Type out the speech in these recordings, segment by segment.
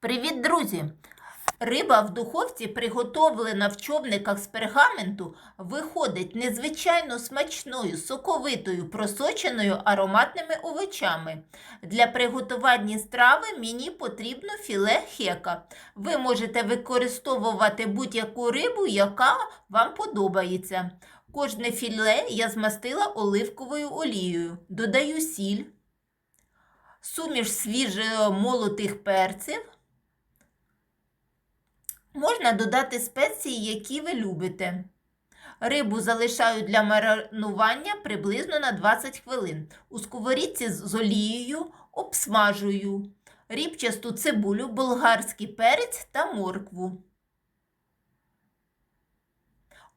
Привіт, друзі! Риба в духовці, приготовлена в човниках з пергаменту, виходить незвичайно смачною, соковитою, просоченою ароматними овочами. Для приготування страви мені потрібно філе хека. Ви можете використовувати будь-яку рибу, яка вам подобається. Кожне філе я змастила оливковою олією. Додаю сіль, суміш свіжо молотих перців. Можна додати спеції, які ви любите. Рибу залишаю для маринування приблизно на 20 хвилин. У сковорідці з олією обсмажую рібчасту цибулю, болгарський перець та моркву.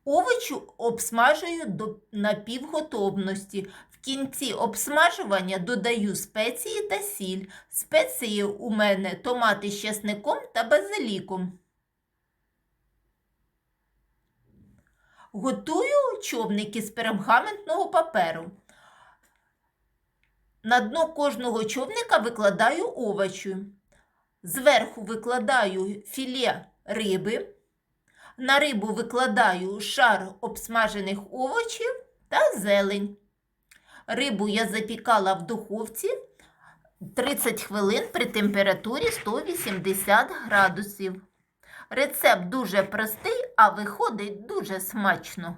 Овочу обсмажую до напівготовності. В кінці обсмажування додаю спеції та сіль. Спеції у мене томати з чесником та базиліком. Готую човники з пергаментного паперу. На дно кожного човника викладаю овочі. Зверху викладаю філе риби. На рибу викладаю шар обсмажених овочів та зелень. Рибу я запікала в духовці 30 хвилин при температурі 180 градусів. Рецепт дуже простий, а виходить дуже смачно.